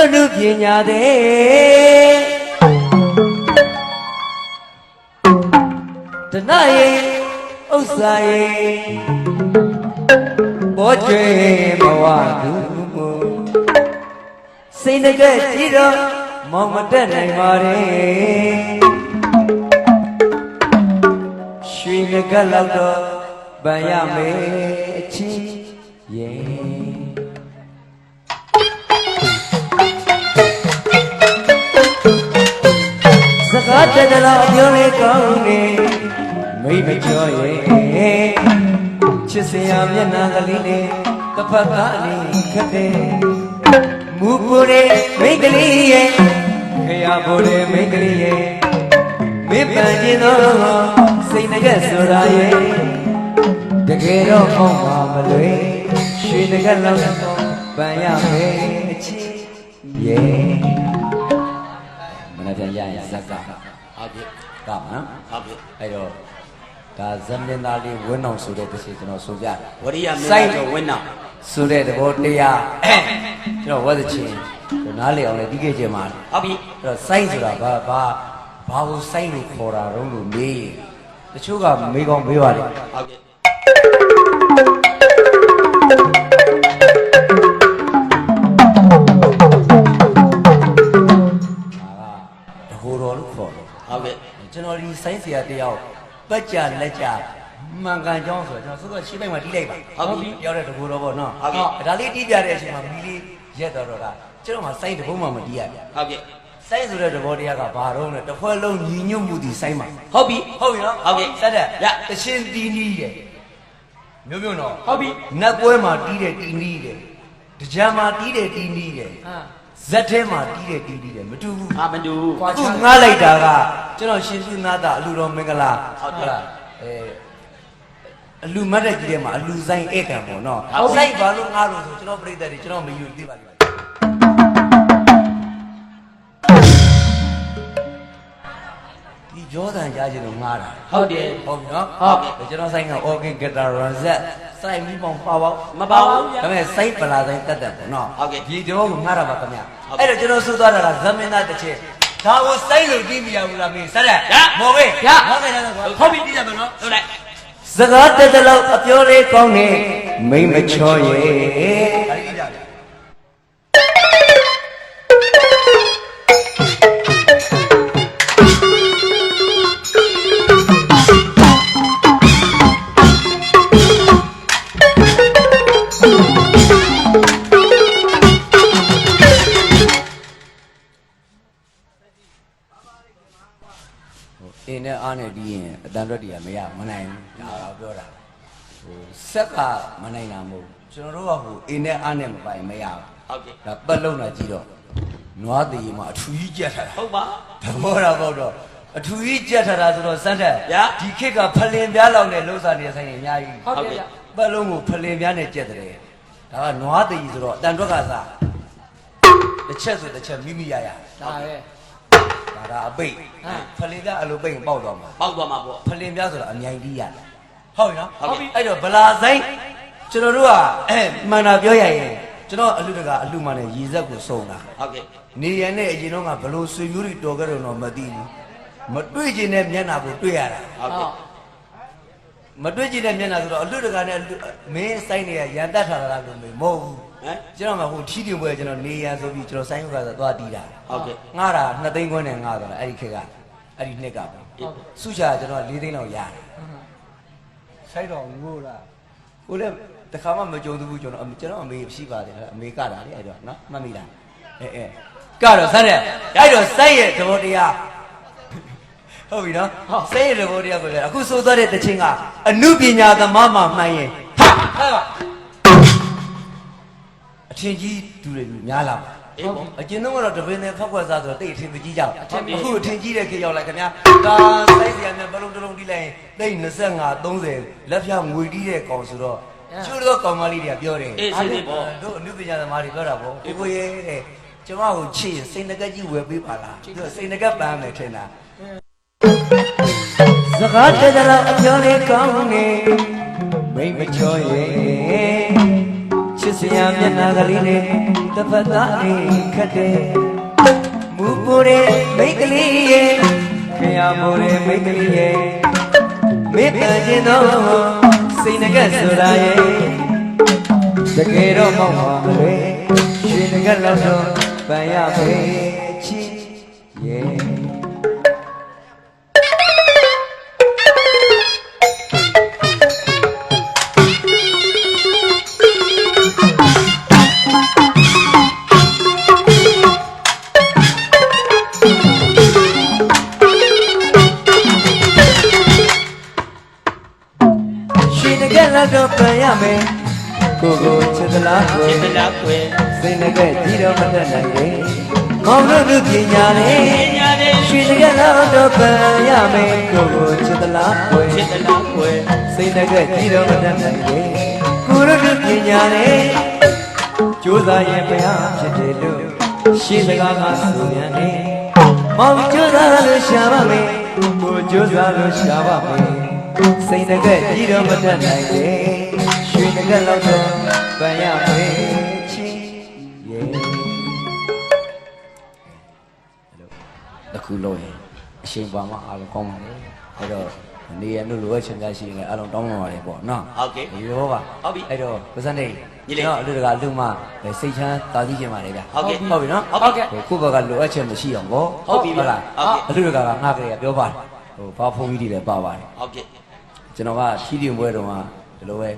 တို့လူပညာတဲ့တဏှာရေဥစ္စာရေဘောကျွေမဝသူမူစိတ်တကကြည့်တော့မောင်မတက်နိုင်ပါရဲ့ရွှေငကလောက်တော့ဗန်ရမယ်အချင်းရဲ့ ကားတတလားပြောလေကောင်းနေမိမကျော်ရဲ့ချစ်စရာမျက်နှာကလေးနဲ့တစ်ဖက်ကနေခက်တယ်မူပူတဲ့မိန်းကလေးရဲ့ခရပူတဲ့မိန်းကလေးရဲ့မေပန်ခြင်းသောစိတ်ငကက်ဆိုတာရဲ့တကယ်တော့မောင်းပါမလွေရွှေငကက်လောက်တော့ပန်ရမယ်အချင်းရဲ့မနေ့ပြန်ရရင်ဇက်က ဟုတ်ပြီကမှာနော်ဟုတ်ပြီအဲ့တော့ဒါဇမင်းသားလေးဝင်းအောင်ဆိုတဲ့တစ်ချက်ကျွန်တော်ဆိုပြတယ်ဝရိယမင်းသားဆိုဝင်းနာဆိုတဲ့သဘောတရားကျွန်တော်ဝတ်သချင်းကျွန်တော်နားလေအောင်လည်းပြီးခဲ့ကြမှာဟုတ်ပြီအဲ့တော့စိုင်းဆိုတာဘာဘာဘာကိုစိုင်းလို့ခေါ်တာတော့လို့မေးရင်တချို့ကမေးကောင်းမေးပါတယ်ဟုတ်ပြီ ကျွန်တော်ဒီစိုင်းဆရာတယောက်ပက်ကြလက်ကြမှန်ကန်ကြောင်းဆိုတော့ကျွန်တော်စိုးစောရှင်းပိုင်းမှာတီးလိုက်ပါရောက်တဲ့တကူတော်ပေါ့နော်ဒါလေးတီးပြတဲ့အချိန်မှာမီလေးရက်တော့တော့ကကျွန်တော်မှစိုင်းတပုံးမှမတီးရဘူးဟုတ်ပြီစိုင်းဆိုတဲ့သဘောတရားကဘာတော့လဲတစ်ဖွဲ့လုံးညီညွတ်မှုဒီစိုင်းမှာဟုတ်ပြီဟုတ်ပြီနော်ဟုတ်ပြီစက်တဲ့ရတရှင်တီးနီးတယ်မျိုးမျိုးနော်ဟုတ်ပြီနတ်ပွဲမှာတီးတယ်တီးနီးတယ် တကြံမှာတီးတယ်တီးနီးတယ်ဟာဇက်ထဲမှာတီးတယ်တီးနီးတယ်မတူဘူးအာမတူအခုငားလိုက်တာကကျွန်တော်ရှင်စုနာတာအလူတော်မင်္ဂလာဟုတ်တယ်လားအဲအလူမတ်တဲ့ကြီးထဲမှာအလူဆိုင်ဧကံပေါ့နော်ဟုတ်ပြီဆိုင်ဘာလို့ငားလို့ဆိုကျွန်တော်ပြိတ္တတွေကျွန်တော်မယူသိပါလိ ကြောတန်ကြားခြင်းလို့ငားတာဟုတ်တယ်ဟုတ်ပြီနော်ဟုတ်ပြီဒါကျွန်တော်ဆိုင်က organ guitar run set စိုက်ပြီးပေါင်းပါပေါက်မပါဘူးဗျာဒါပေမဲ့စိုက်ပလာဆိုင်တက်တက်ပေါ့နော်ဟုတ်ကဲ့ဒီကျွန်တော်ကငားတာပါခင်ဗျဟုတ်ကဲ့အဲ့တော့ကျွန်တော်ဆိုသွားတာကဇမင်းသားတစ်ချက်ဒါကိုစိုက်လို့ပြီးမရဘူးလားမင်းဆက်ရရမော်ဘေးရမော်ဘေးလည်းကွာဟုတ်ပြီပြီးကြမယ်နော်ဟုတ်လိုက်စကားတက်တလောက်အပြောလေးကောင်းနေမိမချောရဲ့ အင်းနဲ့အားနဲ့ပြီးရင်အတန်တော့တည်းကမရမနိုင်ဘူးဒါတော့ပြောတာဟိုဆက်ကမနိုင်တာမဟုတ်ဘူးကျွန်တော်တို့ကဟိုအင်းနဲ့အားနဲ့မပိုင်မရဘူးဟုတ်ပြီဒါပတ်လုံးတာကြည့်တော့နွားသေးမှာအထူကြီးကြက်ထားတာဟုတ်ပါသဘောတာပေါ့တော့အထူကြီးကြက်ထားတာဆိုတော့စမ်းတက်ဗျာဒီခေတ်ကဖလင်ပြားလောက်နဲ့လှုပ်ရှားနေတဲ့ဆိုင်တွေအများကြီးဟုတ်တယ်ဗျာပတ်လုံးကိုဖလင်ပြားနဲ့ကြက်တယ်ဒါကနွားသေးဆိုတော့အတန်တွက်ကစားတစ်ချက်ဆိုတစ်ချက်မိမိရရဒါပဲ ဒါကအပိတ်ဟမ်ဖလင်ပြားအလိုပိတ်ရင်ပေါက်သွားမှာပေါက်သွားမှာပေါ့ဖလင်ပြားဆိုတာအမြိုင်ကြီးရတယ်ဟုတ်ပြီနော်ဟုတ်ပြီအဲ့တော့ဗလာဆိုင်ကျွန်တော်တို့ကအဲမှန်တာပြောရရင်ကျွန်တော်အလူတကအလူမှန်နဲ့ရည်ဆက်ကိုစုံတာဟုတ်ကဲ့နေရနဲ့အရင်တော့ကဘလို့ဆွေမျိုးတွေတော်ကြတော့မသိဘူးမတွေ့ကျင်တဲ့မျက်နှာကိုတွေ့ရတာဟုတ်ကဲ့မတွေ့ကျင်တဲ့မျက်နှာဆိုတော့အလူတကနဲ့အလူမင်းဆိုင်နေရရန်တတ်ထားတာလို့မဟုတ်ဘူး ဟမ်ကျွန်တော်ကဟိုထီးတင်ပွဲကျွန်တော်နေရဆိုပြီးကျွန်တော်ဆိုင်ဥက္ကသာသွားတီးတာဟုတ်ကဲ့ငှားတာ2သိန်းခွဲနဲ့ငှားသွားတာအဲ့ဒီခေတ်ကအဲ့ဒီနှစ်ကပေါ့စုချာကျွန်တော်4သိန်းလောက်ရတယ်ဆိုင်တော်ငိုးလားကိုလည်းတခါမှမကြုံသေးဘူးကျွန်တော်ကျွန်တော်အမေရှိပါတယ်အမေကတာလေအဲ့တော့နော်မှတ်မိလားအဲအဲကတော့စတဲ့အဲ့တော့စိုက်ရဲ့သဘောတရားဟုတ်ပြီနော်စိုက်ရဲ့သဘောတရားကိုလည်းအခုဆိုသွားတဲ့တခြင်းကအနုပညာသမားမှမှန်ရင်ဟာဟဲ့ပါ အထင်ကြီးဒူတွေများလာပါအေးပေါ့အကျဉ်းတော့ကတော့တပင်းနဲ့ဖက်ခွက်စားဆိုတော့တိတ်အထင်မကြီးကြဘူးအထင်ကြီးအခုအထင်ကြီးတဲ့ခေတ်ရောက်လာခင်ဗျာဒါစိုက်စရာနဲ့ဘလုံးတစ်လုံးတီးလိုက်ရင်တိတ်25 30လက်ဖြာငွေတီးတဲ့ကောင်ဆိုတော့ကျိုးတော့ကောင်မလေးတွေကပြောတယ်အေးစိတ်နေပေါ့တို့အနုပညာသမားတွေပြောတာပေါ့ကိုကိုရဲတဲ့ကျမကိုချစ်ရင်စိတ်ငကက်ကြီးဝယ်ပေးပါလားသူစိတ်ငကက်ပန်းမယ်ထင်တာစကားတဲ့တော့အပြောလေးကောင်းနေမိတ်မချောရဲ့ချ စ်စစရာမျက်နှာကလေးနဲ့တစ်ဖက်သားလေးခတ်တယ်မူပူတဲ့မိတ်ကလေးရဲ့ခရမူတဲ့မိတ်ကလေးရဲ့မေတ္တာခြင်းသောစိတ်ငကက်ဆိုတာရဲ့တကယ်တော့မောက်ပါပဲရှင်ငကက်လောက်တော့ပန်ရပဲ ကွယ်စင်တကဲကြီးတော့မတတ်နိုင်လေမောင်တို့လူပညာလေးညာလေးရွှေတကဲလောက်တော့ပန်ရမယ်ကိုကိုချစ်သလားကွယ်ချစ်သလားကွယ်စင်တကဲကြီးတော့မတတ်နိုင်လေကိုတို့လူပညာလေးကြိုးစားရင်ဘုရားဖြစ်တယ်လို့ရှင်းစကားကဆိုမြန်နေမောင်ကြိုးစားလို့ရှာပါမယ်ကိုကြိုးစားလို့ရှာပါမယ်စိတ်တကက်ကြီးတော့မတတ်နိုင်လေရွှေတကက်လောက်တော့ပန်ရမယ် ခုလုံးရင်အချိန်ပါမှအားလုံးကောင်းပါလေအဲ့တော့နေရလို့လိုအပ်ချင်များရှိရင်လည်းအားလုံးတောင်းပန်ပါတယ်ပေါ့နော်ဟုတ်ကဲ့ရောပါဟုတ်ပြီအဲ့တော့ပစံနေညီလေးကျွန်တော်အလူတကာလူမစိတ်ချမ်းတာသိချင်ပါတယ်ဗျဟုတ်ကဲ့ဟုတ်ပြီနော်ဟုတ်ကဲ့ကိုယ့်ဘက်ကလိုအပ်ချက်မရှိအောင်ပေါ့ဟုတ်ပြီဗျလားဟုတ်ကဲ့အလူတကာကငါကလေးကပြောပါတယ်ဟိုဘာဖုန်းကြီးတွေလည်းပါပါတယ်ဟုတ်ကဲ့ကျွန်တော်ကထီးတင်ပွဲတုန်းကဒီလိုပဲ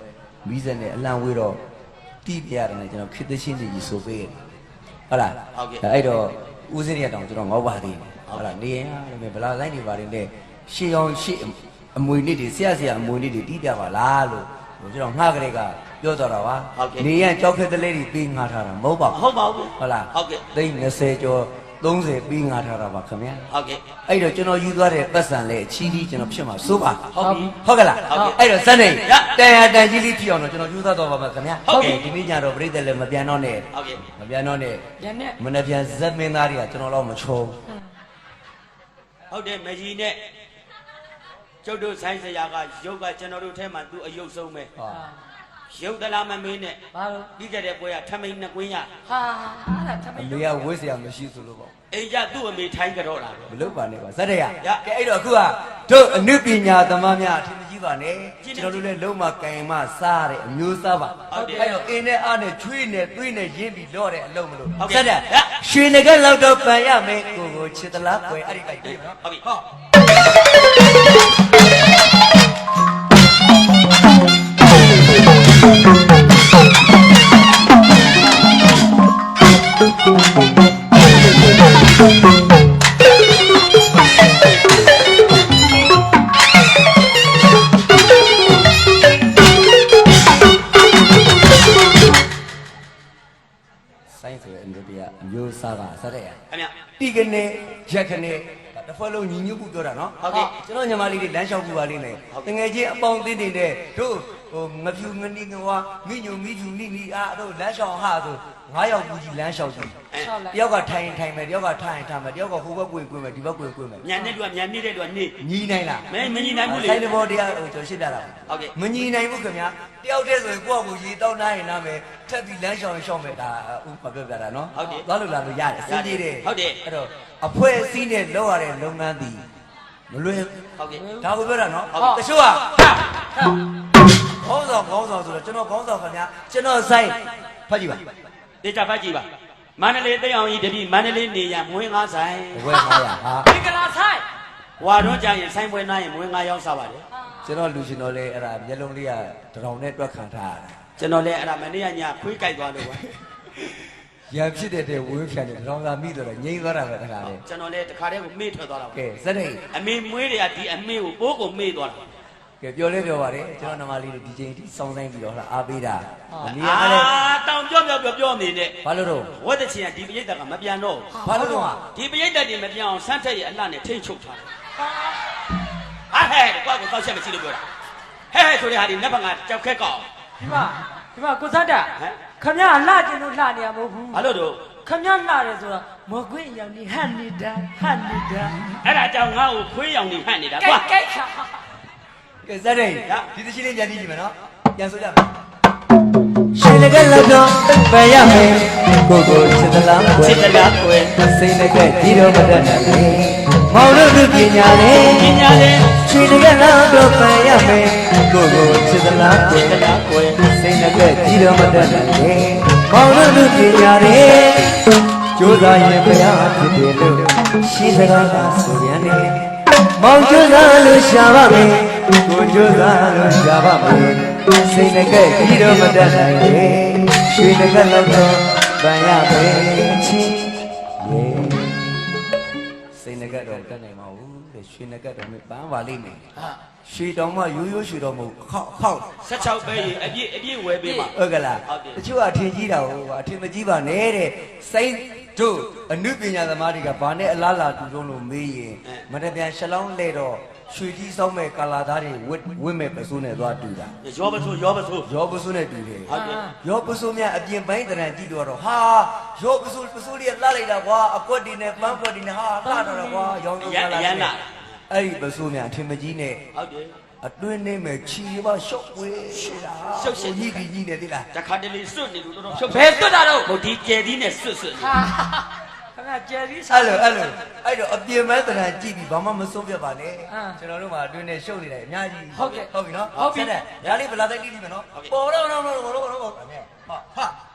မီးစက်နဲ့အလံဝေးတော့တီးပြရတယ်နဲ့ကျွန်တော်ခေတ္တချင်းစီကြီးဆိုပေးရတယ်ဟုတ်လားဟုတ်ကဲ့အဲ့တော့ ဦးစင်းရတောင်ကျွန်တော်ငေါ့ပါသေးတယ်ဟုတ်လားနေရင်လည်းဗလာဆိုင်တွေပါတယ်နဲ့ရှေးအောင်ရှေးအမွေနစ်တွေဆရာဆရာအမွေနစ်တွေတီးပြပါလားလို့ဟိုကျွန်တော်ငှားကလေးကပြောတော့တာပါဟုတ်ကဲ့နေရင်ကြောက်ခက်တလေးတွေပေးငှားထားတာမဟုတ်ပါဘူးဟုတ်ပါဘူးဟုတ်လားဟုတ်ကဲ့သိန်း20ကျော် 30ပေးငှားထားတာပါခင်ဗျာဟုတ်ကဲ့အဲ့တော့ကျွန်တော်ယူသွားတဲ့ပတ်စံလေအချီးကြီးကျွန်တော်ဖြစ်မှာစိုးပါဟုတ်ပြီဟုတ်ကဲ့လားဟုတ်ကဲ့အဲ့တော့စနေရတန်ရတန်ကြီးလေးဖြစ်အောင်တော့ကျွန်တော်ယူသားတော့ပါမယ်ခင်ဗျာဟုတ်ကဲ့ဒီနေ့ညတော့ပြိတ္တလည်းမပြန်တော့နဲ့ဟုတ်ကဲ့မပြန်တော့နဲ့ပြန်နဲ့မနေ့ပြန်ဇက်မင်းသားတွေကကျွန်တော်တော့မချုံဟုတ်တယ်မကြီးနဲ့ကျုပ်တို့ဆိုင်ဆရာကရုပ်ကကျွန်တော်တို့ထဲမှာသူအယုတ်ဆုံးပဲဟာ ရုပ်သလားမမင်းနဲ့ဘာလို့ပြီးခဲ့တဲ့ပွဲကထမိန်နှစ်ကွင်းရဟာအဲ့ဒါသမီးအမေကဝိစရာမရှိဆိုလို့ပေါ့အိမ်ကျသူ့အမေထိုင်းကြတော့တာပဲမလုပ်ပါနဲ့ပါဇက်တရရကဲအဲ့တော့အခုကတို့အနုပညာသမားများအထင်ကြီးပါနဲ့ကြည့်နေကျွန်တော်တို့လည်းလုံးမကင်မစားတဲ့အမျိုးစားပါဟုတ်တယ်အဲ့တော့အင်းနဲ့အားနဲ့ချွေးနဲ့သွေးနဲ့ရင်းပြီးလော့တဲ့အလုံးမလို့ဟုတ်ကဲ့ဇက်တရရရွှေငကက်လောက်တော့ပန်ရမယ်ကိုကိုချစ်သလားကွယ်အဲ့ဒီပိုက်တယ်နော်ဟုတ်ပြီဟုတ် ဆိုင်ဆိုတဲ့အမျိုးတရားအမျိုးစားကဇက်တရခင်ဗျတိကနေရက်ခနေတစ်ဖွဲ့လုံးညီညွတ်မှုပြောတာနော်ဟုတ်ကဲ့ကျွန်တော်ညီမလေးတွေလမ်းလျှောက်ပြပါလိမ့်မယ်တငယ်ချင်းအပေါင်းအသင်းတွေနဲ့တို့ ဟိုငဖြူငနီငဝါမိညုံမိကျူနိနီအားတို့လမ်းလျှောက်ဟာဆိုငါးယောက်ကူကြီးလမ်းလျှောက်ကြည့်အဲရှောက်လိုက်တယောက်ကထိုင်ရင်ထိုင်မယ်တယောက်ကထိုင်ရင်ထိုင်မယ်တယောက်ကဟိုဘက်ကွင်ကွင်မယ်ဒီဘက်ကွင်ကွင်မယ်ညနေတူကညနေတဲ့တူကနေညီနိုင်လားမင်းမညီနိုင်ဘူးလေဆိုင်တဘောတရားဟိုကျွန်တော်ရှင်းပြတာပါဟုတ်ကဲ့မညီနိုင်ဘူးခင်ဗျာတယောက်တည်းဆိုရင်ကိုယ့်အကူရေတောင်းနိုင်ရင်နားမယ်ထက်ပြီးလမ်းလျှောက်ရင်လျှောက်မယ်ဒါဥပမာပြောပြတာနော်ဟုတ်တယ်သွားလို့လာလို့ရတယ်အဆင်ပြေတယ်ဟုတ်တယ်အဲ့တော့အဖွဲ့အစည်းနဲ့လုပ်ရတဲ့လုပ်ငန်းသည်မလွယ်ဘူးဟုတ်ကဲ့ဒါကိုပြောတာနော်ဟုတ်တချို့က ခေါင်းဆောင်ခေါင်းဆောင်ဆိုတော့ကျွန်တော်ခေါင်းဆောင်ခင်ဗျာကျွန်တော်ဆိုင်ဖတ်ကြည့်ပါတေချာဖတ်ကြည့်ပါမန္တလေးသိအောင်ကြီးတပည့်မန္တလေးနေရမွေးငါဆိုင်ဘယ်900ဟာမင်္ဂလာဆိုင်ဝါတော့ကြရင်ဆိုင်ပွဲနားရင်မွေးငါရောက်စားပါတယ်ကျွန်တော်လူရှင်တော်လေးအဲ့ဒါမျက်လုံးလေးကတရောင်နဲ့တွက်ခံထားရတာကျွန်တော်လည်းအဲ့ဒါမနေ့ကညခွေးကြိုက်သွားလို့ပါရံဖြစ်တဲ့တဲ့ဝင်းဖြန်တဲ့တရောင်သာမိတော့ငိမ့်သွားတာပဲတခါလေကျွန်တော်လည်းတခါတည်းကိုမေ့ထွက်သွားတာပါကဲဇက်နေအမေမွေးတွေကဒီအမေကိုပိုးကိုမေ့သွားတာ ကဲပြောလဲပြောပါတယ်ကျွန်တော်နမလေးတွေဒီချိန်ထိစောင်းဆိုင်ပြီးတော့ဟလာအားပေးတာအနည်းအာအားလည်းတောင်ပြောပြောပြောပြောနေနဲ့ဘာလို့တော့ဝတ်တဲ့ချင်းကဒီပရိသတ်ကမပြန်တော့ဘူးဘာလို့တော့ဒီပရိသတ်တွေမပြန်အောင်ဆန်းထက်ရဲ့အလှနဲ့ထိတ်ချုပ်ထားတယ်ဟာဟဲ့ကွာကိုတောက်ချက်မရှိလို့ပြောတာဟဲ့ဟဲ့ဆိုတဲ့ဟာဒီနက်ဖန်ကကြောက်ခက်ကောက်ဒီမှာဒီမှာကိုစတ်တာဟမ်ခမရလှကျင်လို့လှနေရမဟုတ်ဘူးဘာလို့တော့ခမရလှတယ်ဆိုတော့မကွင်းရောင်နေဟန်နေတာဟန်နေတာအဲ့ဒါကြောင့်ငါ့ကိုခွေးရောင်နေဟန့်နေတာကြိုကွာက်ကြို က်ချာကဲဇက်နေရဒီသချင်းလေးညှိကြည့်မယ်နော်ပြန်ဆိုကြမယ်ရှင်တကယ်လောက်တော့ပယ်ရမယ်ကိုကိုချစ်သလားကွယ်စစ်တလားကွယ်စိတ်တကယ်ကြီးတော့မတတ်နိုင်လေမောင်တို့သူပညာလေပညာလေချစ်တကယ်လောက်တော့ပယ်ရမယ်ကိုကိုချစ်သလားကွယ်စစ်တလားကွယ်စိတ်နဲ့ကကြီးတော့မတတ်နိုင်လေမောင်တို့လူပညာတွေကြိုးစားရင်ဘုရားဖြစ်တယ်လို့ရှင်းစကားကဆိုပြန်နေ မောင်ကြိုးစားလို့ရှာပါမယ်ကိုကြိုးစားလို့ရှာပါမယ်စိတ်နဲ့ကကြီးတော့မတတ်နိုင်လေရွှေတကက်လောက်တော့ဗန်ရမယ်ချင်းယေစိတ်နဲ့ကတော့မတတ်နိုင်ပါဘူးတဲ့ရွှေနဲ့ကတော့မပန်းပါလိမ့်မယ် ရွှေတောင်မှရိုးရိုးရွှေတော်မဟုတ်ခောက်ခောက်16ပဲရေအပြည့်အပြည့်ဝဲပေးမှာဟုတ်ကလားဟုတ်တယ်တချို့ကအထင်ကြီးတာဟုတ်ပါအထင်မကြီးပါနဲ့တဲ့စိတ်တို့အနုပညာသမားတွေကဘာနဲ့အလားလာတူတုံးလို့မေးရင်မတပြန်ရှလောင်းလဲတော့ရွှေကြီးစောင်းမဲ့ကာလာသားတွေဝစ်ဝစ်မဲ့ပစိုးနဲ့သွားတူတာရောပစိုးရောပစိုးရောပစိုးနဲ့တူတယ်ဟုတ်တယ်ရောပစိုးများအပြင်ပိုင်းတရံကြည့်တော့တော့ဟာရောပစိုးပစိုးလေးကလှလိုက်တာကွာအကွက်တွေနဲ့ပန်းကွက်တွေနဲ့ဟာလှတော့တော့ကွာရောင်းရောင်းကာလာနဲ့ အဲ့ဒီပစိုးများအထင်မကြီးနဲ့ဟုတ်တယ်အတွင်းနေမဲ့ချီပါရှော့ဝေးတာရှုပ်ရှက်ကြီးကြီးကြီးနေတိလားတခါတလေစွတ်နေလို့တော့ရှုပ်ဘယ်သွတ်တာတော့ဟိုဒီကျယ်ဒီနဲ့စွတ်စွတ်ဟာခဏကျယ်ပြီးအဲ့လိုအဲ့လိုအဲ့တော့အပြင်မဲတရံကြည့်ပြီးဘာမှမဆုံးပြတ်ပါနဲ့အာကျွန်တော်တို့မှာအတွင်းနဲ့ရှုပ်နေတယ်အများကြီးဟုတ်ကဲ့ဟုတ်ပြီနော်ဟုတ်ပြီဆက်တယ်ညာလေးဗလာတိုက်ကြည့်ပြီမယ်နော်ပေါ်တော့တော့တော့တော့တော့တော့ဟာဟာ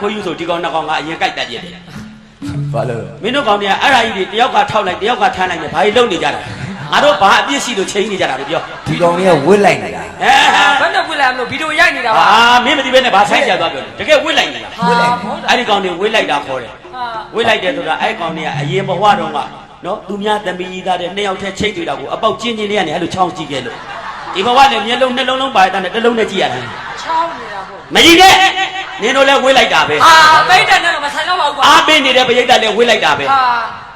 ခွေးယူဆိုဒီကောင်နှစ်ကောင်ကအရင်ကြိုက်တတ်ပြည့်တယ်ဘာလို့မင်းတို့ကောင်တွေကအဲ့ဒါကြီးတွေတယောက်ကထောက်လိုက်တယောက်ကထမ်းလိုက်နေဘာကြီးလုံနေကြတာငါတို့ဘာအပြစ်ရှိလို့ချိန်နေကြတာလို့ပြောဒီကောင်တွေကဝစ်လိုက်နေတာဟဲ့ဘယ်နဲ့ပြလိုက်မလို့ဗီဒီယိုရိုက်နေတာပါအာမင်းမသိဘဲနဲ့ဘာဆိုင်ချသွားပြောတယ်တကယ်ဝစ်လိုက်နေတာဟာမဟုတ်တာအဲ့ဒီကောင်တွေဝစ်လိုက်တာခေါ်တယ်ဟာဝစ်လိုက်တယ်ဆိုတာအဲ့ကောင်တွေကအရင်ဘဝတုန်းကနော်သူများသမီးကြီးသားတဲ့နှစ်ယောက်တည်းချိတ်တွေ့တာကိုအပေါက်ချင်းချင်းလေးကနေအဲ့လိုချောင်းကြည့်ခဲ့လို့ဒီဘဝနဲ့မျက်လုံးနှလုံးလုံးပါတဲ့နဲ့တစ်လုံးနဲ့ကြည့်ရတယ်ချောင်းနေတာဟုတ်မကြီးနဲ့ နင်တို့လည်းဝစ်လိုက်တာပဲအာမိတ်တဲ့နဲ့တော့မဆိုင်တော့ပါဘူးကွာအားပေးနေတဲ့ပရိသတ်လည်းဝစ်လိုက်တာပဲဟာ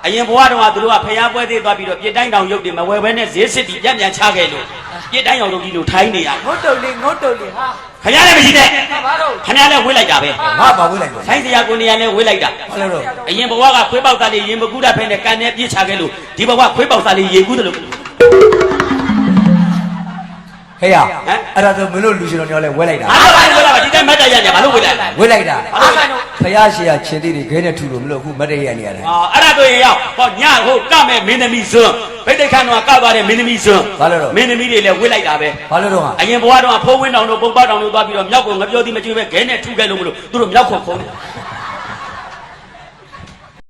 အရင်ဘဝတုန်းကသူတို့ကဖျားပွဲသေးသွားပြီးတော့ပြစ်တိုင်းတောင်ရုပ်တွေမဝယ်ဘဲနဲ့ဈေးစစ်တီပြန်ပြန်ချခဲ့လို့ပြစ်တိုင်းအောင်လုပ်ပြီးလို့ထိုင်းနေရငုတ်တုတ်လေးငုတ်တုတ်လေးဟာခင်ဗျားလည်းမရှိနဲ့ဟာဘာလို့ခင်ဗျားလည်းဝစ်လိုက်တာပဲငါဘာဝစ်လိုက်လဲဆိုင်းစရာကိုနေရာလည်းဝစ်လိုက်တာဘာလို့တော့အရင်ဘဝကခွေးပေါက်သားလေးရင်မကူးတတ်ဖဲနဲ့ကန်နဲ့ပြစ်ချခဲ့လို့ဒီဘဝခွေးပေါက်သားလေးရေကူးတယ်လို့ ဟဲ့ရအဲ့ဒါဆိုမင်းတို့လူရှင်တော်ညောလဲဝဲလိုက်တာအားလုံးဝစ်လိုက်ပါဒီတိုင်းမတ်တရရနေဘာလို့ဝစ်လိုက်လဲဝဲလိုက်တာဘာလို့လဲဖယားရှေ့ကချင်းသေးတွေခဲနဲ့ထူလို့မလို့အခုမတ်တရရနေရတယ်အာအဲ့ဒါဆိုရင်ရောက်ဟောညဟိုကမဲ့မင်းသမီးစွန်းဗိတ်တိတ်ခန့်တော့ကသွားတဲ့မင်းသမီးစွန်းဘာလို့တော့မင်းသမီးတွေလည်းဝစ်လိုက်တာပဲဘာလို့တော့ဟာအရင်ဘဝတုန်းကဖိုးဝင်းတောင်တို့ပုံပေါတောင်တို့သွားပြီးတော့မြောက်ကိုငပြောသည်မကျွေးပဲခဲနဲ့ထုခဲ့လို့မလို့သူတို့မြောက်ခုံခုံးတယ်